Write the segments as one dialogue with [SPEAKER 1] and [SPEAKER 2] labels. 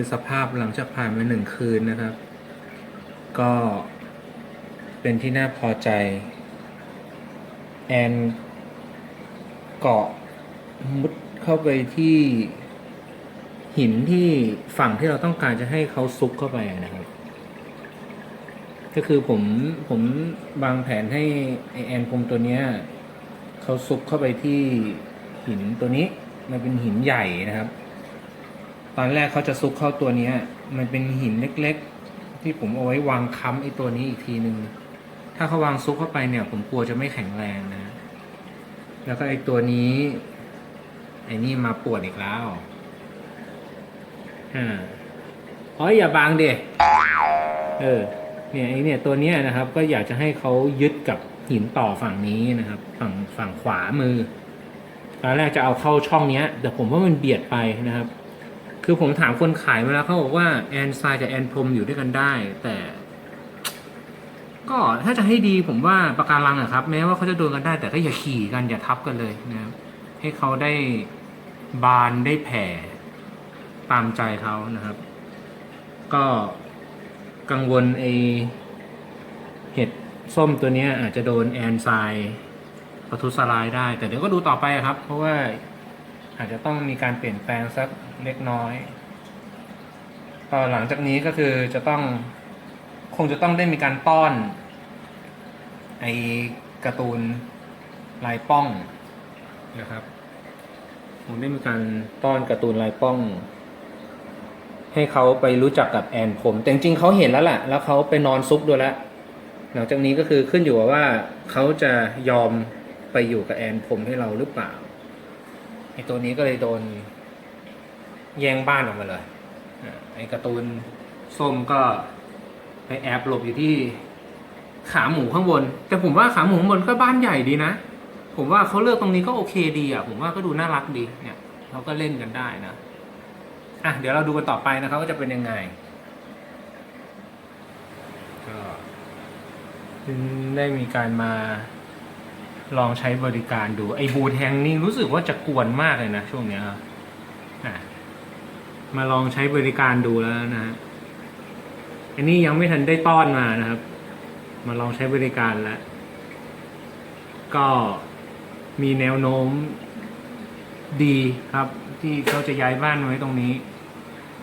[SPEAKER 1] คือสภาพหลังจากผ่านมาหนึ่งคืนนะครับ ก็เป็นที่น่าพอใจ แอนเกาะมุดเข้าไปที่หินที่ฝั่งที่เราต้องการจะให้เขาซุกเข้าไปนะครับ ก็คือผมผมวางแผนให้ไอแอนพรมตัวเนี้ยเขาซุกเข้าไปที่หินตัวนี้ มันเป็นหินใหญ่นะครับ ตอนแรกเขาจะซุกเข้าตัวเนี้ยมันเป็นหินเล็กๆ ที่ผมเอาไว้วางค้ำไอ้ตัวนี้อีกทีหนึ่งถ้าเขาวางซุกเข้าไปเนี่ย ผมกลัวจะไม่แข็งแรงนะ แล้วก็ไอ้ตัวนี้ไอ้นี่มาปวดอีกแล้วอ่าอ๋ออย่าบางเดเออ เนี่ยไอ้เนี่ยตัวเนี้ยนะครับ ก็อยากจะให้เขายึดกับหินต่อฝั่งนี้นะครับ ฝั่งฝั่งขวามือตอนแรกจะเอาเข้าช่องเนี้ย แต่ผมว่ามันเบียดไปนะครับ คือผมถามคนขายมาแล้วเขาบอกว่าแอนไซด์กับแอนพรมอยู่ด้วยกันได้ แต่ ก็ถ้าจะให้ดีผมว่าปะการังอะครับ แม้ว่าเขาจะโดนกันได้ แต่ก็อย่าขี่กันอย่าทับกันเลยนะครับให้เขาได้บานได้แผ่ตามใจเขานะครับ ก็กังวลไอเห็ดส้มตัวนี้อาจจะโดนแอนไซด์ประทุสลายได้ แต่เดี๋ยวก็ดูต่อไปครับ เพราะว่า อาจจะต้องมีการเปลี่ยนแปลงสักเล็กน้อยก็หลังจากนี้ก็คือจะต้องคงจะต้องได้มีการต้อนไอการ์ตูนลายป้องนะครับคงได้มีการต้อนการ์ตูนลายป้อง ให้เขาไปรู้จักกับแอนผม แต่จริงๆเขาเห็นแล้วแหละแล้วเขาไปนอนซุกด้วยแล้วหลังจากนี้ก็คือขึ้นอยู่กับว่าเขาจะยอมไปอยู่กับแอนผมให้เราหรือเปล่า อตัวนี้ก็เลยโดน แย่งบ้านออกมาเลยไอการ์ตูนส้มก็ไปแอบหลบอยู่ที่ขาหมูข้างบน แต่ผมว่าขาหมูข้างบนก็บ้านใหญ่ดีนะ ผมว่าเขาเลือกตรงนี้ก็โอเคดีอะ ผมว่าก็ดูน่ารักดีเนี่ยเขาก็เล่นกันได้นะอะเดี๋ยวเราดูกันต่อไปนะครับว่าจะเป็นยังไงก็ได้มีการมา ลองใช้บริการดู ไอ้บูแทงนี่รู้สึกว่าจะกวนมากเลยนะ ช่วงเนี้ยครับมาลองใช้บริการดูแล้วนะฮะอันนี้ยังไม่ทันได้ต้อนมานะครับ มาลองใช้บริการแล้ว ก็มีแนวโน้มดีครับ ที่เขาจะย้ายบ้านไว้ตรงนี้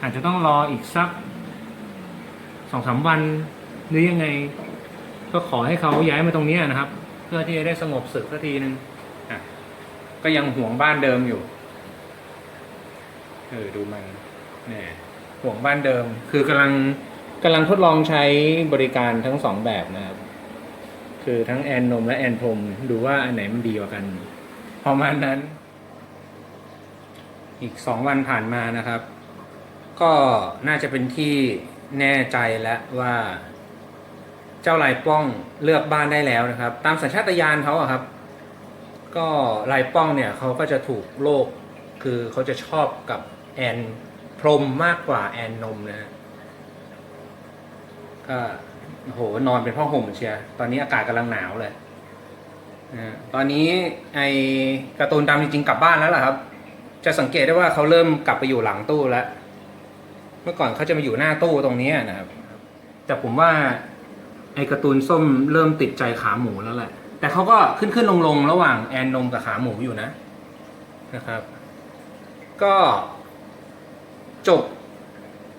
[SPEAKER 1] อาจจะต้องรออีกสักสองสามวันหรือยังไง ก็ขอให้เขาย้ายมาตรงนี้นะครับ เพื่อที่จะได้สงบศึกสักทีหนึ่งก็ยังห่วงบ้านเดิมอยู่เออดูมันเนี่ยห่วงบ้านเดิม คือกำลังกำลังทดลองใช้บริการทั้งสองแบบนะครับคือทั้งแอนนมและแอนพรมดูว่าอันไหนมันดีกว่ากันประมาณนั้น อีกสองวันผ่านมานะครับ ก็น่าจะเป็นที่แน่ใจแล้วว่า เจ้าลายป้องเลือกบ้านได้แล้วนะครับ ตามสัญชาตญาณเขาอะครับ ก็ลายป้องเนี่ยเขาก็จะถูกโลกคือเขาจะชอบกับแอนพรมมากกว่าแอนนมนะฮะก็โหนอนเป็นพ่อห่มเชียร์ตอนนี้อากาศกำลังหนาวเลยนะตอนนี้ไอการ์ตูนดำจริงๆกลับบ้านแล้วล่ะครับ จะสังเกตได้ว่าเขาเริ่มกลับไปอยู่หลังตู้แล้ว เมื่อก่อนเขาจะมาอยู่หน้าตู้ตรงนี้นะครับ แต่ผมว่า ไอ้การ์ตูนส้มเริ่มติดใจขาหมูแล้วแหละ แต่เขาก็ขึ้นขึ้นลงลงระหว่างแอนนมกับขาหมูอยู่นะนะครับ ก็จบ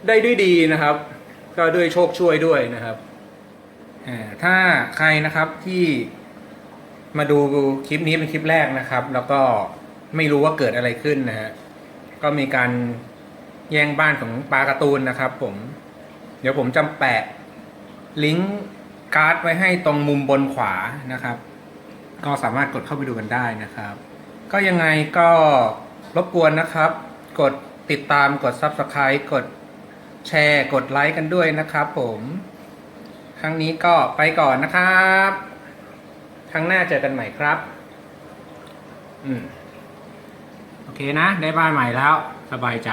[SPEAKER 1] ได้ด้วยดีนะครับ ก็ด้วยโชคช่วยด้วยนะครับถ้าใครนะครับที่มาดูคลิปนี้เป็นคลิปแรกนะครับ แล้วก็ไม่รู้ว่าเกิดอะไรขึ้นนะฮะก็มีการแย่งบ้านของปลาการ์ตูนนะครับ ผม เดี๋ยวผมจำแปะลิงก์ การ์ดไว้ให้ตรงมุมบนขวานะครับ ก็สามารถกดเข้าไปดูกันได้นะครับ ก็ยังไงก็รบกวนนะครับ กดติดตามกด Subscribe กดแชร์กดไลค์กันด้วยนะครับผมครั้งนี้ก็ไปก่อนนะครับครั้งหน้าเจอกันใหม่ครับ อืม โอเคนะ ได้บ้านใหม่แล้ว สบายใจ